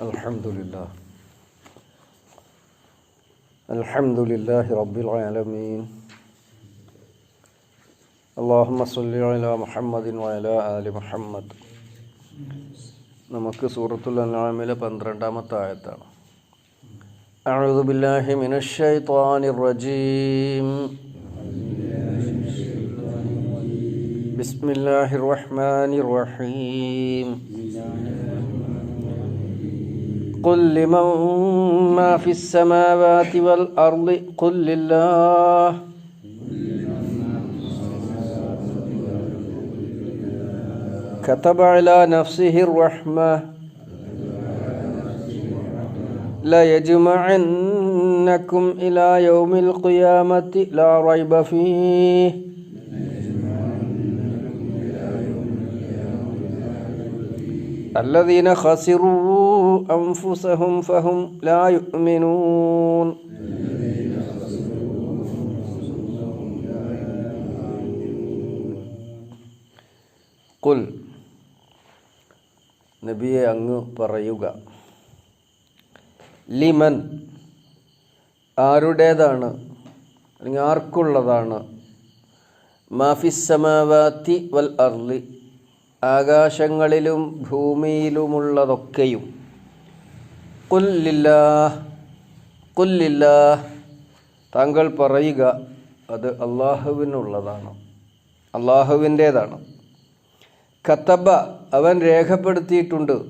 الحمد لله الحمد لله رب العالمين اللهم صل على محمد وعلى آل محمد നമുക്ക് സൂറത്തുൽ അൻആമിലെ പന്ത്രണ്ടാമത്തെ ആയത്താണ് أعوذ بالله من الشيطان الرجيم بسم الله الرحمن الرحيم قل لمن ما في السماوات والأرض قل لله كتب على نفسه الرحمة ليجمعنكم إلى يوم القيامة لا ريب فيه الذين خسروا أنفسهم فهم لا يؤمنون കുൽ നബിയെ അങ്ങ് പറയുക ലിമൻ ആരുടേതാണ് അല്ലെങ്കിൽ ആർക്കുള്ളതാണ് മാഫിസമാവാത്തി വൽ അർലി ആകാശങ്ങളിലും ഭൂമിയിലുമുള്ളതൊക്കെയും കുല്ലില്ലാ കുല്ലില്ലാ താങ്കൾ പറയുക അത് അള്ളാഹുവിനുള്ളതാണ്. അള്ളാഹുവിന്റേതാണ്. കത്തബ അവൻ രേഖപ്പെടുത്തിയിട്ടുണ്ട്.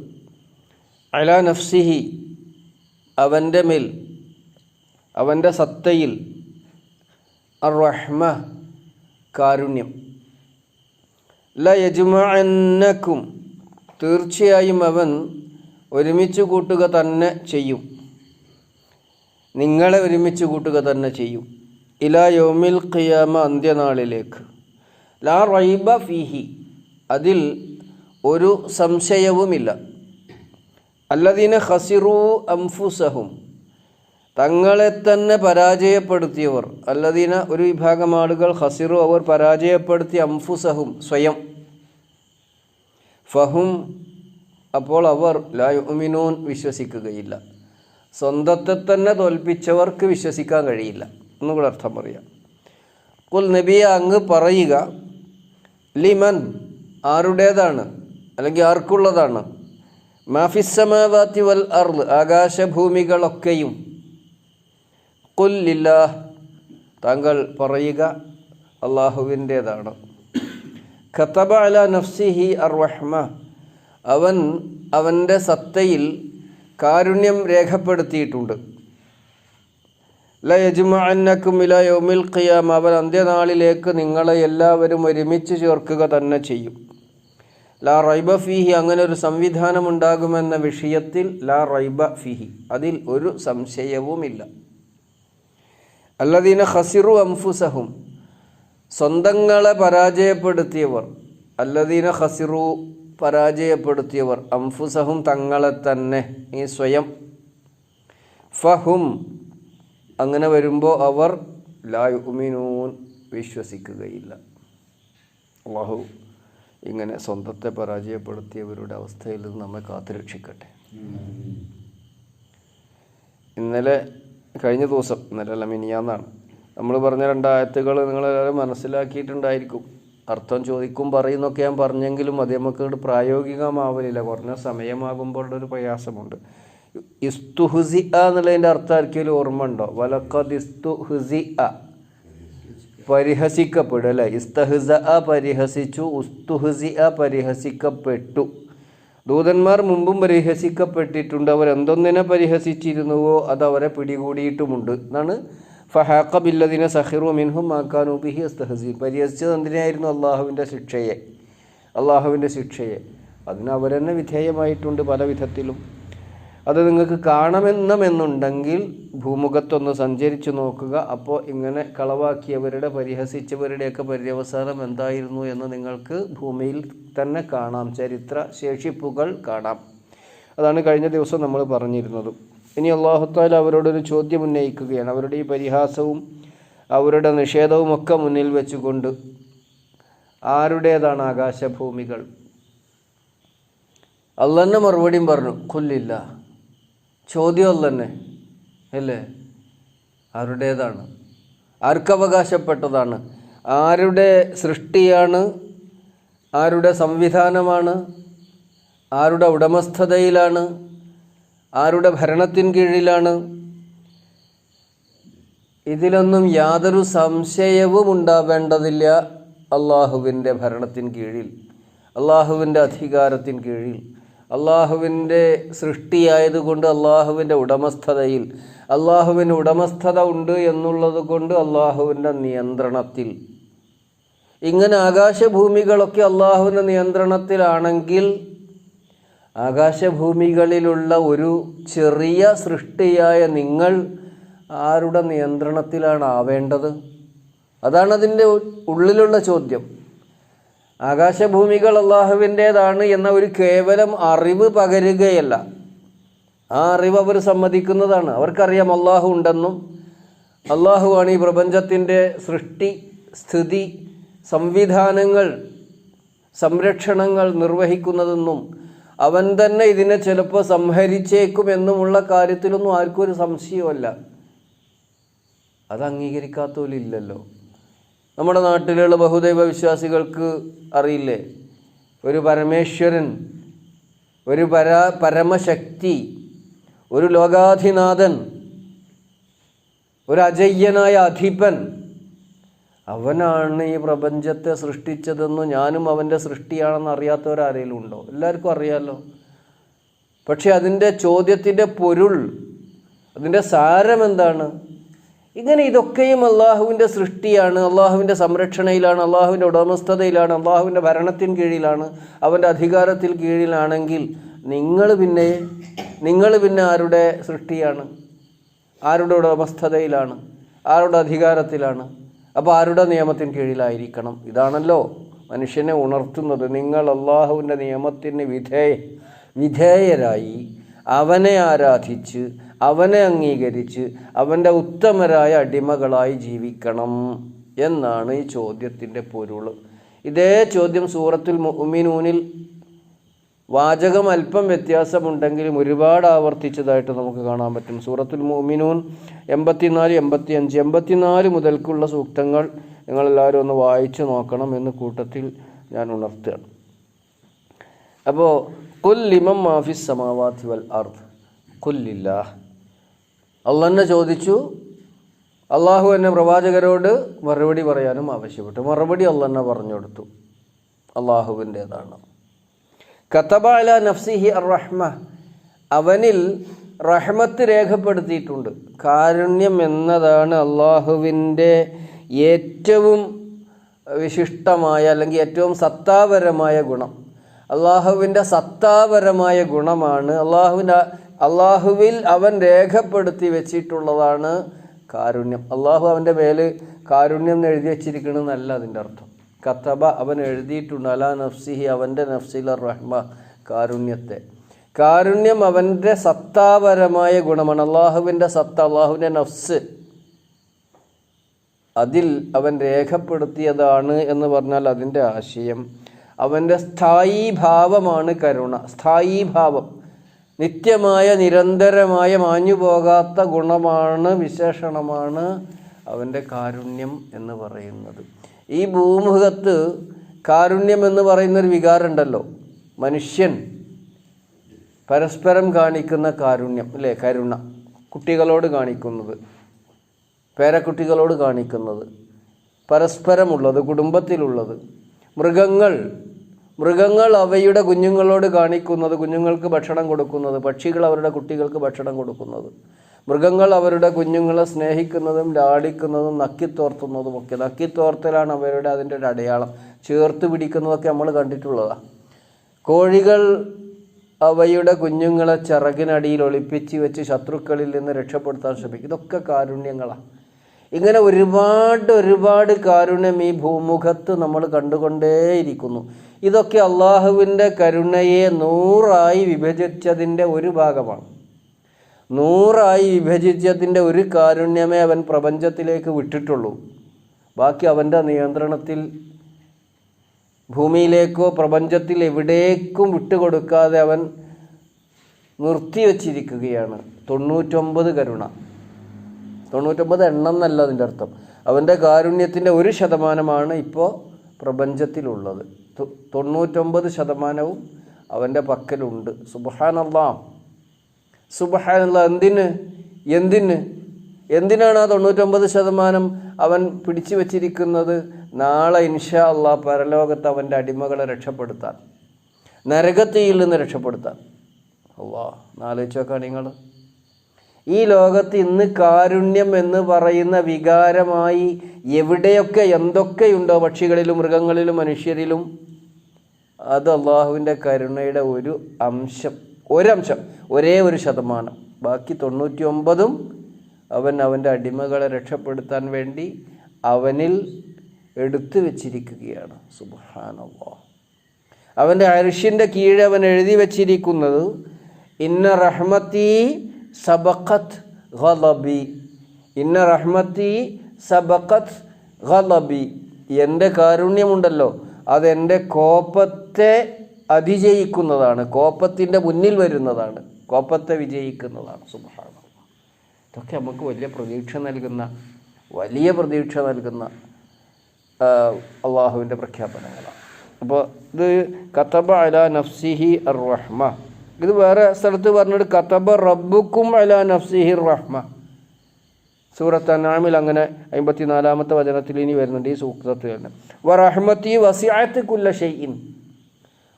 അല നഫ്സിഹി അവന്റെ മേൽ അവന്റെ സത്തയിൽ. അറഹ്മ റഹ്മ കാരുണ്യം. യജുമാനക്കും തീർച്ചയായും അവൻ ഒരുമിച്ച് കൂട്ടുക തന്നെ ചെയ്യും. നിങ്ങളെ ഒരുമിച്ച് കൂട്ടുക തന്നെ ചെയ്യും. ഇലാ യോമിൽ ഖിയാമ അന്ത്യനാളിലേക്ക്. ലാ റൈബ ഫിഹി. അതിൽ ഒരു സംശയവുമില്ല. അല്ലദീന ഹസിറു അംഫുസഹും. തങ്ങളെ തന്നെ പരാജയപ്പെടുത്തിയവർ അല്ലദീന ഒരു വിഭാഗം ആളുകൾ ഹസിറു അവർ പരാജയപ്പെടുത്തിയ അംഫുസഹും സ്വയം. ഫഹും അപ്പോൾ അവർ ലായുമിനൂൻ വിശ്വസിക്കുകയില്ല. സ്വന്തത്തെ തന്നെ തോൽപ്പിച്ചവർക്ക് വിശ്വസിക്കാൻ കഴിയില്ല. എന്നുകൂടെ അർത്ഥം പറയാം. കുൽ നബിയ അങ്ങ് പറയുക ലിമൻ ആരുടേതാണ്? അല്ലെങ്കിൽ ആർക്കുള്ളതാണ്? മാഫിസമാവാത്തി വൽ അർദ് ആകാശഭൂമികളൊക്കെയും. കൊല്ലില്ല താങ്കൾ പറയുക അള്ളാഹുവിന്റേതാണ് ഖത്തബ അല നഫ്സിഹി അർ റഹ്മ. അവൻ അവന്റെ സത്തയിൽ കാരുണ്യം രേഖപ്പെടുത്തിയിട്ടുണ്ട്. ലയജുമന്നക്കും ഇല യോമിൽ ഖിയാം അവൻ അന്ത്യനാളിലേക്ക് നിങ്ങളെ എല്ലാവരും ഒരുമിച്ച് ചേർക്കുക തന്നെ ചെയ്യും. ലാ റൈബ ഫിഹി. അങ്ങനെ ഒരു സംവിധാനം ഉണ്ടാകുമെന്ന വിഷയത്തിൽ ലാ റൈബ ഫിഹി. അതിൽ ഒരു സംശയവുമില്ല. അല്ലദീന ഹസിറു അംഫുസഹും. സ്വന്തങ്ങളെ പരാജയപ്പെടുത്തിയവർ. അല്ലദീന ഖസിറു പരാജയപ്പെടുത്തിയവർ. അംഫുസഹും തങ്ങളെ തന്നെ ഈ സ്വയം. ഫഹും അങ്ങനെ വരുമ്പോൾ അവർ ലായുമിനൂൻ വിശ്വസിക്കുകയില്ല. അള്ളാഹു ഇങ്ങനെ സ്വന്തത്തെ പരാജയപ്പെടുത്തിയവരുടെ അവസ്ഥയിൽ നിന്ന് നമ്മെ കാത്തുരക്ഷിക്കട്ടെ ഇന്നലെ കഴിഞ്ഞ ദിവസം ഇന്നലെ അല്ല മിനിയാന്നാണ്. നമ്മൾ പറഞ്ഞ രണ്ടായത്തുകൾ നിങ്ങളെല്ലാവരും മനസ്സിലാക്കിയിട്ടുണ്ടായിരിക്കും. അർത്ഥം ചോദിക്കും പറയുന്നൊക്കെ ഞാൻ പറഞ്ഞെങ്കിലും അത് നമുക്ക് പ്രായോഗികമാവലില്ല. കുറഞ്ഞ സമയമാകുമ്പോൾ ഒരു പ്രയാസമുണ്ട്. ഇസ്തുഹുസി എന്നുള്ളതിന്റെ അർത്ഥം ആർക്കെങ്കിലും ഓർമ്മ ഉണ്ടോ വലക്കത് ഇസ്തുഹുസി അ പരിഹസിക്കപ്പെടും അല്ലേ? ഇസ്തഹുസ അ പരിഹസിച്ചു ഉസ്തുഹുസി അ പരിഹസിക്കപ്പെട്ടു. ദൂതന്മാർ മുമ്പും പരിഹസിക്കപ്പെട്ടിട്ടുണ്ട്. അവരെന്തൊന്നിനെ പരിഹസിച്ചിരുന്നുവോ അത് അവരെ പിടികൂടിയിട്ടുമുണ്ട്. എന്നാണ് ഫഹാഖ ബില്ലദിനെ സഹിറു മിൻഹും മാക്കാനൂബിഹി അസ്തഹസീൻ പരിഹസിച്ചത് എന്തിനായിരുന്നു അള്ളാഹുവിന്റെ ശിക്ഷയെ? അള്ളാഹുവിന്റെ ശിക്ഷയെ. അതിന് അവരെന്നെ വിധേയമായിട്ടുണ്ട് പല വിധത്തിലും. അത് നിങ്ങൾക്ക് കാണണമെന്നുണ്ടെങ്കിൽ ഭൂമുഖത്തൊന്ന് സഞ്ചരിച്ചു നോക്കുക. അപ്പോൾ ഇങ്ങനെ കളവാക്കിയവരുടെ പരിഹസിച്ചവരുടെയൊക്കെ പര്യവസാനം എന്തായിരുന്നു എന്ന് നിങ്ങൾക്ക് ഭൂമിയിൽ തന്നെ കാണാം. ചരിത്ര ശേഷിപ്പുകൾ കാണാം. അതാണ് കഴിഞ്ഞ ദിവസം നമ്മൾ പറഞ്ഞിരുന്നത്. ഇനി അള്ളാഹുത്താല അവരോടൊരു ചോദ്യം ഉന്നയിക്കുകയാണ്. അവരുടെ ഈ പരിഹാസവും അവരുടെ നിഷേധവും ഒക്കെ മുന്നിൽ വെച്ചുകൊണ്ട് ആരുടേതാണ് ആകാശഭൂമികൾ? അള്ളന്നെ മറുപടിയും പറഞ്ഞു കൊല്ലില്ല ചോദ്യം അല്ലെന്നെ അല്ലേ? ആരുടേതാണ്? ആർക്കവകാശപ്പെട്ടതാണ് ആരുടെ സൃഷ്ടിയാണ്? ആരുടെ സംവിധാനമാണ്? ആരുടെ ഉടമസ്ഥതയിലാണ്? ആരുടെ ഭരണത്തിൻ കീഴിലാണ്? ഇതിലൊന്നും യാതൊരു സംശയവും ഉണ്ടാവേണ്ടതില്ല അള്ളാഹുവിന്റെ ഭരണത്തിൻ കീഴിൽ അള്ളാഹുവിന്റെ അധികാരത്തിൻ കീഴിൽ. അള്ളാഹുവിന്റെ സൃഷ്ടിയായതുകൊണ്ട് അള്ളാഹുവിന്റെ ഉടമസ്ഥതയിൽ അള്ളാഹുവിന് ഉടമസ്ഥത ഉണ്ട് എന്നുള്ളത് കൊണ്ട് അള്ളാഹുവിന്റെ നിയന്ത്രണത്തിൽ. ഇങ്ങനെ ആകാശഭൂമികളൊക്കെ അള്ളാഹുവിന്റെ നിയന്ത്രണത്തിലാണെങ്കിൽ ആകാശഭൂമികളിലുള്ള ഒരു ചെറിയ സൃഷ്ടിയായ നിങ്ങൾ ആരുടെ നിയന്ത്രണത്തിലാണ് ആവേണ്ടത് അതാണ് അതിന്റെ ഉള്ളിലുള്ള ചോദ്യം. ആകാശഭൂമികൾ അള്ളാഹുവിന്റേതാണ് എന്ന ഒരു കേവലം അറിവ് പകരുകയല്ല. ആ അറിവ് അവർ സമ്മതിക്കുന്നതാണ്. അവർക്കറിയാം അള്ളാഹു ഉണ്ടെന്നും അള്ളാഹുവാണ് ഈ പ്രപഞ്ചത്തിന്റെ സൃഷ്ടി സ്ഥിതി സംവിധാനങ്ങൾ സംരക്ഷണങ്ങൾ നിർവഹിക്കുന്നതെന്നും അവൻ തന്നെ ഇതിനെ ചിലപ്പോൾ സംഹരിച്ചേക്കും എന്നുമുള്ള കാര്യത്തിലൊന്നും ആർക്കും ഒരു സംശയമല്ല. അത് അംഗീകരിക്കാത്തവരില്ലല്ലോ. നമ്മുടെ നാട്ടിലുള്ള ബഹുദൈവ വിശ്വാസികൾക്ക് അറിയില്ലേ? ഒരു പരമേശ്വരൻ ഒരു പര പരമശക്തി ഒരു ലോകാധിനാഥൻ ഒരു അജയ്യനായ അധിപൻ അവനാണ് ഈ പ്രപഞ്ചത്തെ സൃഷ്ടിച്ചതെന്ന് ഞാനും അവന്റെ സൃഷ്ടിയാണെന്ന് അറിയാത്തവരാരെങ്കിലും ഉണ്ടോ എല്ലാവർക്കും അറിയാമല്ലോ പക്ഷെ അതിന്റെ ചോദ്യത്തിന്റെ പൊരുൾ അതിന്റെ സാരം എന്താണ്? ഇങ്ങനെ ഇതൊക്കെയും അള്ളാഹുവിന്റെ സൃഷ്ടിയാണ് അള്ളാഹുവിന്റെ സംരക്ഷണയിലാണ് അള്ളാഹുവിന്റെ ഉടമസ്ഥതയിലാണ് അള്ളാഹുവിന്റെ ഭരണത്തിന് കീഴിലാണ് അവന്റെ അധികാരത്തിൽ കീഴിലാണെങ്കിൽ നിങ്ങൾ പിന്നെ നിങ്ങൾ പിന്നെ ആരുടെ സൃഷ്ടിയാണ്? ആരുടെ ഉടമസ്ഥതയിലാണ്? ആരുടെ അധികാരത്തിലാണ്? അപ്പോൾ ആരുടെ നിയമത്തിന് കീഴിലായിരിക്കണം? ഇതാണല്ലോ മനുഷ്യനെ ഉണർത്തുന്നത്. നിങ്ങൾ അള്ളാഹുവിന്റെ നിയമത്തിന് വിധേയ വിധേയരായി അവനെ ആരാധിച്ച് അവനെ അംഗീകരിച്ച് അവന്റെ ഉത്തമരായ അടിമകളായി ജീവിക്കണം എന്നാണ് ഈ ചോദ്യത്തിന്റെ പൊരുൾ ഇതേ ചോദ്യം സൂറത്തുൽ മുഅ്മിനൂനിൽ വാചകം അല്പം വ്യത്യാസമുണ്ടെങ്കിലും ഒരുപാട് ആവർത്തിച്ചതായിട്ട് നമുക്ക് കാണാൻ പറ്റും. സൂറത്തുൽ മുഅ്മിനൂൻ എൺപത്തിനാല് എൺപത്തി അഞ്ച് എൺപത്തിനാല് മുതൽക്കുള്ള സൂക്തങ്ങൾ നിങ്ങളെല്ലാവരും ഒന്ന് വായിച്ചു നോക്കണം എന്ന് കൂട്ടത്തിൽ ഞാൻ ഉണർത്തുകയാണ്. അപ്പോൾ കുല്ലിമം മാഫിസ് സമാവാത്തി വൽ അർത്ഥ് കുല്ലില്ല അള്ളന്നെ ചോദിച്ചു. അള്ളാഹു എന്നെ പ്രവാചകരോട് മറുപടി പറയാനും ആവശ്യപ്പെട്ടു. മറുപടി അള്ളന്നെ പറഞ്ഞു കൊടുത്തു അള്ളാഹുവിന്റേതാണ്. കത്തബ അല നഫ്സിഹി അർ റഹ്മ അവനിൽ റഹ്മത്ത് രേഖപ്പെടുത്തിയിട്ടുണ്ട്. കാരുണ്യം എന്നതാണ് അള്ളാഹുവിന്റെ ഏറ്റവും വിശിഷ്ടമായ അല്ലെങ്കിൽ ഏറ്റവും സത്താപരമായ ഗുണം. അള്ളാഹുവിന്റെ സത്താപരമായ ഗുണമാണ് അള്ളാഹുവിന്റെ അള്ളാഹുവിൽ അവൻ രേഖപ്പെടുത്തി വെച്ചിട്ടുള്ളതാണ് കാരുണ്യം. അള്ളാഹു അവന്റെ മേൽ കാരുണ്യം എഴുതി വച്ചിരിക്കണമെന്നല്ല അതിന്റെ അർത്ഥം. കത്തബ അവൻ എഴുതിയിട്ടുണ്ട് അലാ നഫ്സിഹി അവന്റെ നഫ്സിൽ റഹ്മ കാരുണ്യത്തെ. കാരുണ്യം അവന്റെ സത്താപരമായ ഗുണമാണ്. അള്ളാഹുവിന്റെ സത്ത അള്ളാഹുവിന്റെ നഫ്സ്. അതിൽ അവൻ രേഖപ്പെടുത്തിയതാണ് എന്ന് പറഞ്ഞാൽ അതിന്റെ ആശയം. അവന്റെ സ്ഥായി ഭാവമാണ് കരുണ. സ്ഥായി ഭാവം. നിത്യമായ നിരന്തരമായ മാഞ്ഞു പോകാത്ത ഗുണമാണ് വിശേഷണമാണ് അവന്റെ കാരുണ്യം എന്ന് പറയുന്നത്. ഈ ഭൂമുഖത്ത് കാരുണ്യം എന്ന് പറയുന്നൊരു വികാരമുണ്ടല്ലോ. മനുഷ്യൻ പരസ്പരം കാണിക്കുന്ന കാരുണ്യം അല്ലേ? കരുണ. കുട്ടികളോട് കാണിക്കുന്നത്. പേരക്കുട്ടികളോട് കാണിക്കുന്നത്. പരസ്പരമുള്ളത് കുടുംബത്തിലുള്ളത്. മൃഗങ്ങൾ മൃഗങ്ങൾ അവയുടെ കുഞ്ഞുങ്ങളോട് കാണിക്കുന്നത് കുഞ്ഞുങ്ങൾക്ക് ഭക്ഷണം കൊടുക്കുന്നത് പക്ഷികൾ അവരുടെ കുട്ടികൾക്ക് ഭക്ഷണം കൊടുക്കുന്നത്. മൃഗങ്ങൾ അവരുടെ കുഞ്ഞുങ്ങളെ സ്നേഹിക്കുന്നതും ലാളിക്കുന്നതും നക്കിത്തോർത്തുന്നതും ഒക്കെ. നക്കിത്തോർത്തലാണ് അവരുടെ അതിന്റെ ഒരു അടയാളം. ചേർത്ത് പിടിക്കുന്നതൊക്കെ നമ്മൾ കണ്ടിട്ടുള്ളതാണ് കോഴികൾ അവയുടെ കുഞ്ഞുങ്ങളെ ചിറകിനടിയിൽ ഒളിപ്പിച്ച് വെച്ച് ശത്രുക്കളിൽ നിന്ന് രക്ഷപ്പെടുത്താൻ ശ്രമിക്കും. ഇതൊക്കെ കാരുണ്യങ്ങളാണ് ഇങ്ങനെ ഒരുപാട് ഒരുപാട് കാരുണ്യം ഈ ഭൂമുഖത്ത് നമ്മൾ കണ്ടുകൊണ്ടേയിരിക്കുന്നു. ഇതൊക്കെ അള്ളാഹുവിന്റെ കരുണയെ നൂറായി വിഭജിച്ചതിന്റെ ഒരു ഭാഗമാണ്. നൂറായി വിഭജിച്ചതിന്റെ ഒരു കാരുണ്യമേ അവൻ പ്രപഞ്ചത്തിലേക്ക് വിട്ടിട്ടുള്ളൂ. ബാക്കി അവന്റെ നിയന്ത്രണത്തിൽ ഭൂമിയിലേക്കോ പ്രപഞ്ചത്തിൽ എവിടേക്കും വിട്ടുകൊടുക്കാതെ അവൻ നിർത്തിവച്ചിരിക്കുകയാണ്. തൊണ്ണൂറ്റൊമ്പത് കരുണ. തൊണ്ണൂറ്റൊമ്പത് എണ്ണം എന്നല്ല അതിന്റെ അർത്ഥം. അവന്റെ കാരുണ്യത്തിന്റെ ഒരു ശതമാനമാണ് ഇപ്പോൾ പ്രപഞ്ചത്തിലുള്ളത്. തൊണ്ണൂറ്റൊമ്പത് ശതമാനവും അവന്റെ പക്കലുണ്ട്. സുബഹാനല്ലാ സുബഹാനല്ല എന്തിന്? എന്തിന്? എന്തിനാണ് ആ തൊണ്ണൂറ്റൊമ്പത് ശതമാനം അവൻ പിടിച്ചു വച്ചിരിക്കുന്നത്? നാളെ ഇൻഷാ അള്ളാ പരലോകത്ത് അവന്റെ അടിമകളെ രക്ഷപ്പെടുത്താൻ. നരകത്തിയിൽ നിന്ന് രക്ഷപ്പെടുത്താൻ. അള്ളാ നാലോചിച്ച് നോക്കാം നിങ്ങൾ. ഈ ലോകത്ത് ഇന്ന് കാരുണ്യം എന്ന് പറയുന്ന വികാരമായി എവിടെയൊക്കെ എന്തൊക്കെയുണ്ടോ പക്ഷികളിലും മൃഗങ്ങളിലും മനുഷ്യരിലും അത് അള്ളാഹുവിന്റെ കരുണയുടെ ഒരു അംശം. ഒരംശം ഒരേ ഒരു ശതമാനം. ബാക്കി തൊണ്ണൂറ്റി ഒമ്പതും അവൻ അവന്റെ അടിമകളെ രക്ഷപ്പെടുത്താൻ വേണ്ടി അവനിൽ എടുത്തു വച്ചിരിക്കുകയാണ്. സുബാനവോ അവന്റെ അരിഷിന്റെ കീഴെ അവൻ എഴുതി വച്ചിരിക്കുന്നത് ഇന്ന റഹ്മത്തി സബഖത്ത് ഗലബി ഇന്ന റഹ്മത്തി സബഖത്ത് ഗലബി. എന്റെ കാരുണ്യമുണ്ടല്ലോ. അതെന്റെ കോപത്തെ അതിജയിക്കുന്നതാണ് കോപ്പത്തിന്റെ മുന്നിൽ വരുന്നതാണ് കോപ്പത്തെ വിജയിക്കുന്നതാണ്. സുഭാഗം ഇതൊക്കെ നമുക്ക് വലിയ പ്രതീക്ഷ നൽകുന്ന വലിയ പ്രതീക്ഷ നൽകുന്ന അള്ളാഹുവിന്റെ പ്രഖ്യാപനങ്ങളാണ്. അപ്പോൾ ഇത് കത്തബ അല നഫ്സിഹി അർ റഹ്മ ഇത് വേറെ സ്ഥലത്ത് പറഞ്ഞിട്ട് കത്തബ റബ്ബുക്കും അല നഫ്സിഹി റഹ്മ സൂറത്ത് അനാമിൽ അങ്ങനെ അമ്പത്തിനാലാമത്തെ വചനത്തിൽ ഇനി വരുന്നുണ്ട് ഈ സൂക്തത്തിൽ തന്നെ. വറഹ്മത്തി വസിയാത്ത് കുല്ല ഷെയ്യിൻ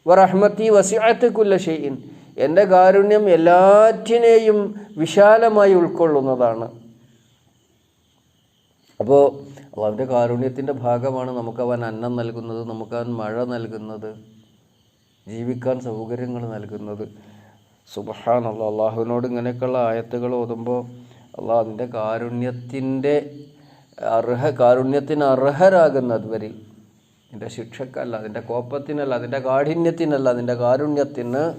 വറഹ്മത്തി വസിയാത്ത് കുല്ല ഷെയ്യിൻ എന്റെ കാരുണ്യം എല്ലാറ്റിനെയും വിശാലമായി ഉൾക്കൊള്ളുന്നതാണ്. അപ്പോൾ അവന്റെ കാരുണ്യത്തിന്റെ ഭാഗമാണ് നമുക്ക് അവൻ അന്നം നൽകുന്നത് നമുക്ക് അവൻ മഴ നൽകുന്നത് ജീവിക്കാൻ സൗകര്യങ്ങൾ നൽകുന്നത്. സുബഹാനുള്ള അള്ളാഹുവിനോട് ഇങ്ങനെയൊക്കെയുള്ള ആയത്തുകൾ ഓതുമ്പോൾ അള്ളാഹ് അതിന്റെ കാരുണ്യത്തിന്റെ അർഹ കാരുണ്യത്തിന് അർഹരാകുന്നത് വരിൽ അതിന്റെ ശിക്ഷക്കല്ല അതിന്റെ കോപ്പത്തിനല്ല അതിന്റെ കാഠിന്യത്തിനല്ല അതിന്റെ കാരുണ്യത്തിന്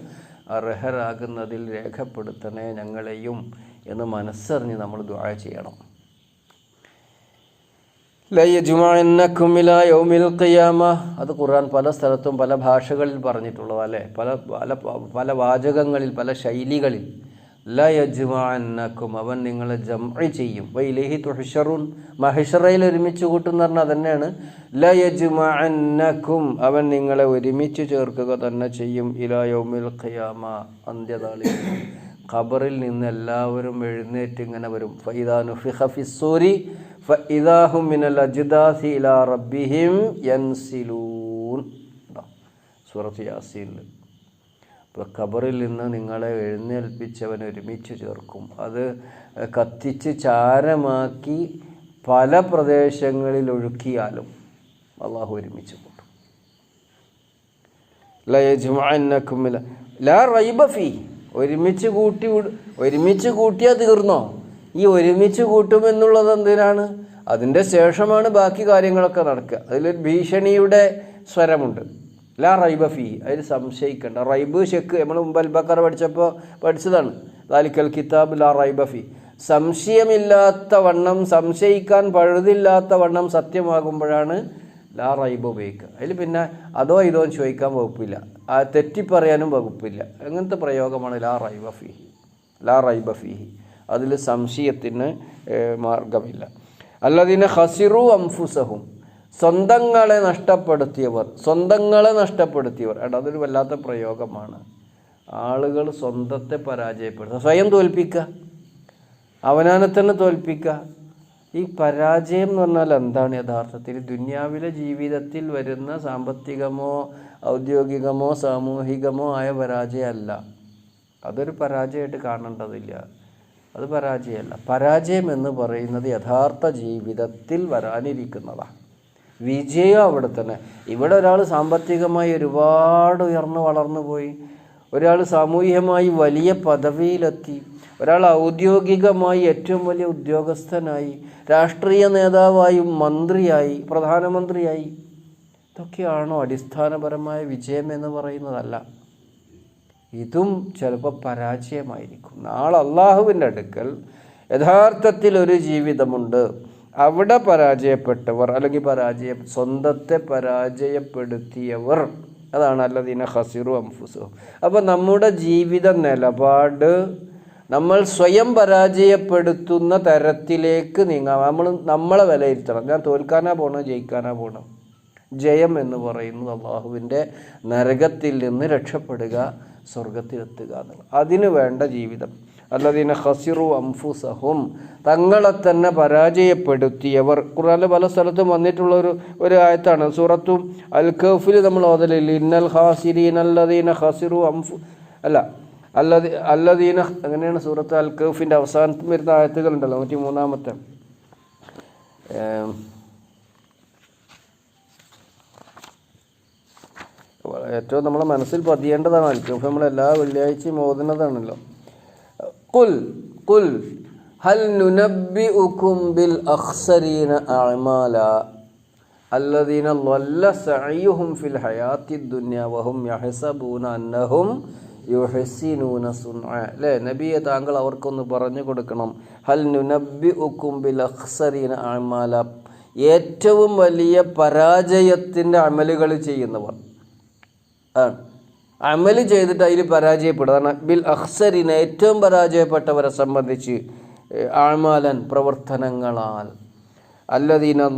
അർഹരാകുന്നതിൽ രേഖപ്പെടുത്തണേ ഞങ്ങളെയും എന്ന് മനസ്സറിഞ്ഞ് നമ്മൾ ദ്വാര ചെയ്യണം. ലയ്യജുമാന്നക്കുമില യൗമിൽ ഖിയാമ. അത് ഖുർആൻ പല സ്ഥലത്തും പല ഭാഷകളിൽ പറഞ്ഞിട്ടുള്ളതല്ലേ? പല പല പല വാചകങ്ങളിൽ പല ശൈലികളിൽ. ലയജുമാന്നക്കും അവൻ നിങ്ങളെ ജംഇ ചെയ്യും. വൈലേഹി തുഹഷറുൻ മഹിഷറയിൽ ഒരുമിച്ച് കൂട്ടുന്ന പറഞ്ഞാൽ തന്നെയാണ് ലയജുമാന്നക്കും അവൻ നിങ്ങളെ ഒരുമിച്ച് ചേർക്കുക തന്നെ ചെയ്യും. ഇലാ യൗമിൽ ഖിയാമ അന്ത്യനാളിൽ. ഖബറിൽ നിന്ന് എല്ലാവരും എഴുന്നേറ്റ് ഇങ്ങനെ വരും. ഫൈദാനു ഫിഹഫിസൂരി ഫൈദാഹു മിനൽ അജിദാസി ഇലാ റബ്ബിഹിം യൻസിലൂൻ. സൂറത്ത് ഇപ്പോൾ ഖബറിൽ നിന്ന് നിങ്ങളെ എഴുന്നേൽപ്പിച്ചവൻ ഒരുമിച്ച് ചേർക്കും. അത് കത്തിച്ച് ചാരമാക്കി പല പ്രദേശങ്ങളിൽ ഒഴുക്കിയാലും അള്ളാഹു ഒരുമിച്ച് കൂട്ടും. ഒരുമിച്ച് കൂട്ടി ഒരുമിച്ച് കൂട്ടിയാൽ തീർന്നോ? ഈ ഒരുമിച്ച് കൂട്ടുമെന്നുള്ളത് എന്തിനാണ്? അതിന്റെ ശേഷമാണ് ബാക്കി കാര്യങ്ങളൊക്കെ നടക്കുക. അതിലൊരു ഭീഷണിയുടെ സ്വരമുണ്ട്. ലാ റൈബ ഫീ. അതിൽ സംശയിക്കേണ്ട. റൈബ് ഷെക്ക് നമ്മൾ മുമ്പ് അൽബക്കർ പഠിച്ചപ്പോൾ പഠിച്ചതാണ്. ദാലിക്കൽ കിതാബ് ലാ റൈബ ഫീ. സംശയമില്ലാത്ത വണ്ണം സംശയിക്കാൻ പഴുതില്ലാത്ത വണ്ണം സത്യമാകുമ്പോഴാണ് ലാ റൈബ് ഉപയോഗിക്കുക. അതിൽ പിന്നെ അതോ ഇതോ ചോദിക്കാൻ വകുപ്പില്ല. ആ തെറ്റിപ്പറയാനും വകുപ്പില്ല. അങ്ങനത്തെ പ്രയോഗമാണ് ലാ റൈബ ഫീഹി ലാ റൈബ ഫീഹി അതിൽ സംശയത്തിന് മാർഗമില്ല. അല്ലതിനെ ഹസിറു അംഫുസഹും. സ്വന്തങ്ങളെ നഷ്ടപ്പെടുത്തിയവർ സ്വന്തങ്ങളെ നഷ്ടപ്പെടുത്തിയവർ. എടാ അതൊരു വല്ലാത്ത പ്രയോഗമാണ്. ആളുകൾ സ്വന്തത്തെ പരാജയപ്പെടുത്തുക. സ്വയം തോൽപ്പിക്കുക. അവനാനെ തന്നെ തോൽപ്പിക്കുക. ഈ പരാജയം എന്ന് പറഞ്ഞാൽ എന്താണ് യഥാർത്ഥത്തിൽ? ദുന്യാവിലെ ജീവിതത്തിൽ വരുന്ന സാമ്പത്തികമോ ഔദ്യോഗികമോ സാമൂഹികമോ ആയ പരാജയമല്ല. അതൊരു പരാജയമായിട്ട് കാണേണ്ടതില്ല. അത് പരാജയമല്ല. പരാജയം എന്ന് പറയുന്നത് യഥാർത്ഥ ജീവിതത്തിൽ വരാനിരിക്കുന്നതാണ്. വിജയം അവിടെ തന്നെ. ഇവിടെ ഒരാൾ സാമ്പത്തികമായി ഒരുപാട് ഉയർന്നു വളർന്നു പോയി. ഒരാൾ സാമൂഹ്യമായി വലിയ പദവിയിലെത്തി. ഒരാൾ ഔദ്യോഗികമായി ഏറ്റവും വലിയ ഉദ്യോഗസ്ഥനായി. രാഷ്ട്രീയ നേതാവായി മന്ത്രിയായി പ്രധാനമന്ത്രിയായി. ഇതൊക്കെയാണോ അടിസ്ഥാനപരമായ വിജയം എന്ന് പറയുന്നതല്ല. ഇതും ചിലപ്പോൾ പരാജയമായിരിക്കും. നാളെ അള്ളാഹുവിന്റെ അടുക്കൽ യഥാർത്ഥത്തിൽ ഒരു ജീവിതമുണ്ട്. അവിടെ പരാജയപ്പെട്ടവർ അല്ലെങ്കിൽ പരാജയ സ്വന്തത്തെ പരാജയപ്പെടുത്തിയവർ. അതാണ് അല്ലദീന ഹസിറു അംഫുസു അപ്പോൾ നമ്മുടെ ജീവിത നിലപാട് നമ്മൾ സ്വയം പരാജയപ്പെടുത്തുന്ന തരത്തിലേക്ക് നീങ്ങാം. നമ്മൾ നമ്മളെ വിലയിരുത്തണം. ഞാൻ തോൽക്കാനാ പോകണം ജയിക്കാനാ പോകണം ജയം എന്ന് പറയുന്നത് അള്ളാഹുവിന്റെ നരകത്തിൽ നിന്ന് രക്ഷപ്പെടുക സ്വർഗത്തിലെത്തുക എന്നുള്ളത്. അതിനു വേണ്ട ജീവിതം. അല്ലദീന ഹസിറു അംഫുസഹും. തങ്ങളെ തന്നെ പരാജയപ്പെടുത്തിയവർ ഖുറാനിൽ പല സ്ഥലത്തും വന്നിട്ടുള്ള ഒരു ഒരു ആയത്താണ്. സൂറത്തും അൽ കഫിൽ നമ്മൾ ഓതലില്ല? ഇന്നൽ ഹാസിരീൻ അല്ലദീന ഹസിറു അംഫു അല്ല അല്ലദീ അല്ലദീന അങ്ങനെയാണ് സൂറത്ത് അൽ കഫിന്റെ അവസാനത്തിൽ വരുന്ന ആയത്തുകളുണ്ടല്ലോ നൂറ്റി മൂന്നാമത്തെ ഏറ്റവും നമ്മളെ മനസ്സിൽ പതിയേണ്ടതാണ്. അൽക്കഫ് നമ്മൾ എല്ലാ വെള്ളിയാഴ്ചയും ഓതുന്നതാണല്ലോ. قل قل ഹൽ ننبئكم ഉക്കും ബിൽ الذين ضل അല്ലദീന ലല്ല സഅയ്യുഹും ഫിൽ وهم يحسبون വഹും യഹ്സബൂന അന്നഹും യുഹസിനൂന സുൻഅ. അല്ലേ? നബിയെ താങ്കൾ അവർക്കൊന്ന് പറഞ്ഞു കൊടുക്കണം. ഹൽ നുനബി ഉക്കും ബിൽ അമാല ഏറ്റവും വലിയ പരാജയത്തിന്റെ അമലുകൾ ചെയ്യുന്നവർ. ആണ്. അമൽ ചെയ്തിട്ട് അതിൽ പരാജയപ്പെടുക ബിൽ അഖ്സറിനെ ഏറ്റവും പരാജയപ്പെട്ടവരെ സംബന്ധിച്ച് ആമാലൻ പ്രവർത്തനങ്ങളാൽ. അല്ലദീന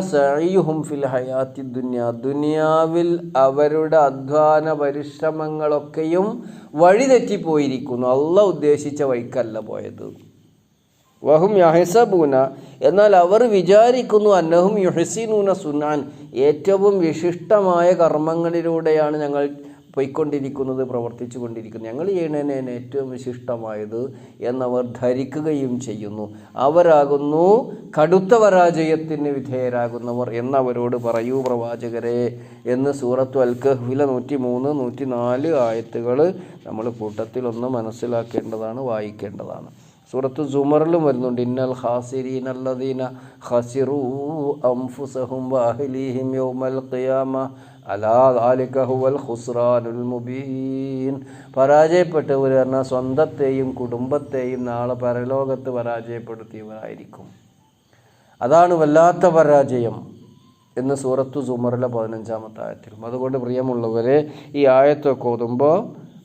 സഴിയുഹും ഫിൽ ഹയാത്തി ദുനിയ. ദുനിയാവിൽ അവരുടെ അധ്വാന പരിശ്രമങ്ങളൊക്കെയും വഴിതെറ്റിപ്പോയിരിക്കുന്നു അല്ല ഉദ്ദേശിച്ച വഴിക്കല്ല പോയത്. വഹും യഹസബൂന. എന്നാൽ അവർ വിചാരിക്കുന്നു അന്നഹും യുഹസിനൂന സുനാൻ ഏറ്റവും വിശിഷ്ടമായ കർമ്മങ്ങളിലൂടെയാണ് ഞങ്ങൾ പോയിക്കൊണ്ടിരിക്കുന്നത് പ്രവർത്തിച്ചു കൊണ്ടിരിക്കുന്നു ഞങ്ങൾ ചെയ്യണതിന് ഏറ്റവും വിശിഷ്ടമായത് എന്നവർ ധരിക്കുകയും ചെയ്യുന്നു. അവരാകുന്നു കടുത്ത പരാജയത്തിന് വിധേയരാകുന്നവർ എന്നവരോട് പറയൂ പ്രവാചകരെ എന്ന് സൂറത്തു അൽ കഹ്ഫിലെ നൂറ്റി മൂന്ന് നൂറ്റി നാല് ആയത്തുകൾ നമ്മൾ കൂട്ടത്തിലൊന്ന് മനസ്സിലാക്കേണ്ടതാണ് വായിക്കേണ്ടതാണ്. സൂറത്ത് സുമറിലും വരുന്നുണ്ട് ഇന്നൽ ഹാസിരീൻ അല്ലദീന ഹസിറൂ അംഫുസഹും വഅഹ്ലീഹിം യോമൽ ഖിയാമ അലാ ദാലിക ഹുവൽ ഖുസ്റാനുൽ മുബീൻ. പരാജയപ്പെട്ടവർ പറഞ്ഞാൽ സ്വന്തത്തെയും കുടുംബത്തെയും നാളെ പരലോകത്ത് പരാജയപ്പെടുത്തിയവരായിരിക്കും. അതാണ് വല്ലാത്ത പരാജയം എന്ന് സൂറത്തു സുമറിലെ പതിനഞ്ചാമത്തെ ആയത്തിലും. അതുകൊണ്ട് പ്രിയമുള്ളവരെ ഈ ആയത്തൊക്കെ ഓതുമ്പോൾ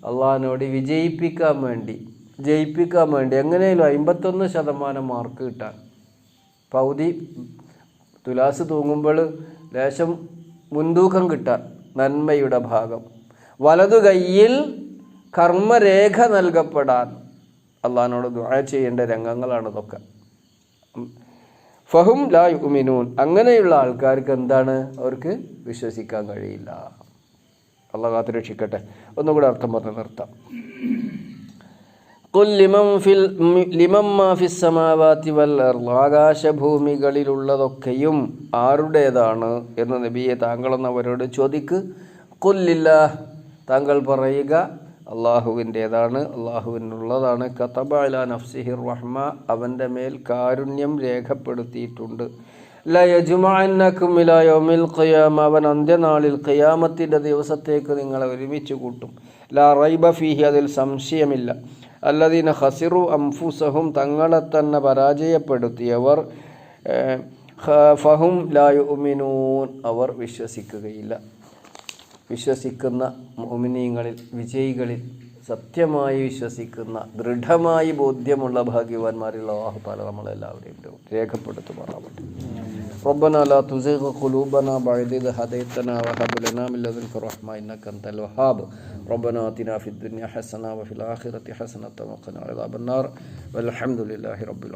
അള്ളാഹിനോട് വിജയിപ്പിക്കാൻ വേണ്ടി ജയിപ്പിക്കാൻ വേണ്ടി എങ്ങനെയല്ലോ അമ്പത്തൊന്ന് ശതമാനം മാർക്ക് കിട്ടാൻ. പൗതി തുലാസ് തൂങ്ങുമ്പോൾ ലേശം മുൻതൂക്കം കിട്ടാൻ നന്മയുടെ ഭാഗം. വലതു കൈയിൽ കർമ്മരേഖ നൽകപ്പെടാൻ അള്ളഹാനോട് ദുആ ചെയ്യേണ്ട രംഗങ്ങളാണ് ഇതൊക്കെ. ഫഹും ലാ യുമിനൂൻ അങ്ങനെയുള്ള ആൾക്കാർക്ക് എന്താണ്? അവർക്ക് വിശ്വസിക്കാൻ കഴിയില്ല. അള്ളാഹ് കാത്തു ഒന്നും ഒന്നുകൂടെ അർത്ഥം പറഞ്ഞ് നിർത്താം. ആകാശഭൂമികളിലുള്ളതൊക്കെയും ആരുടേതാണ്? എന്ന് നബിയെ താങ്കളെന്ന് അവരോട് ചോദിക്ക് കൊല്ലില്ല താങ്കൾ പറയുക അള്ളാഹുവിന്റേതാണ് അള്ളാഹുവിനുള്ളതാണ്. കത്തബ അല നഫ്സിഹിർ റഹ്മ. അവന്റെ മേൽ കാരുണ്യം രേഖപ്പെടുത്തിയിട്ടുണ്ട്. ഖിയാമ അവൻ അന്ത്യനാളിൽ ഖിയാമത്തിന്റെ ദിവസത്തേക്ക് നിങ്ങളെ ഒരുമിച്ച് കൂട്ടും. ലാ റൈബ ഫീഹി അതിൽ സംശയമില്ല. അല്ലദീന ഹസിറു അംഫുസഹും തങ്ങളെ തന്നെ പരാജയപ്പെടുത്തിയവർ ഫഹും ലാ യുമിനൂൻ അവർ വിശ്വസിക്കുകയില്ല. വിശ്വസിക്കുന്ന മോമിനീങ്ങളിൽ വിജയികളിൽ സത്യമായി വിശ്വസിക്കുന്ന ദൃഢമായി ബോധ്യമുള്ള ഭാഗ്യവാന്മാരുള്ള അള്ളാഹുതാല നമ്മളെല്ലാവരെയും രേഖപ്പെടുത്തുമാറാവട്ടെ ربنا لا تزغ قلوبنا بعد إذ هديتنا وهب لنا من لدنك رحمة إنك أنت الوهاب ربنا آتنا في الدنيا حسنة وفي الآخرة حسنة وقنا عذاب النار والحمد لله رب العالمين